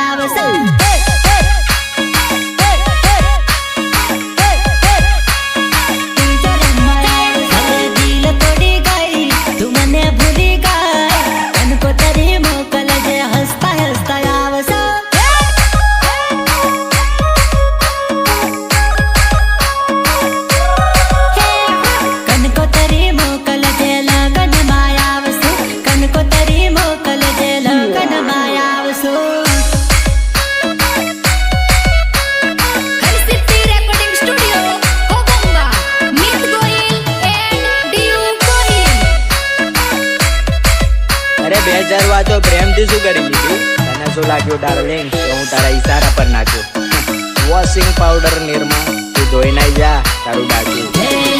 have a say. બે દરવાજો પ્રેમથી શું કરી દીધું તને શું લાગ્યું ડાર્લિંગ તો હું તારા ઈશારા પર નાખ્યો? વોશિંગ પાવડર નિરમા તું ધોઈ નાઈ જા, તારું ડાર્લિંગ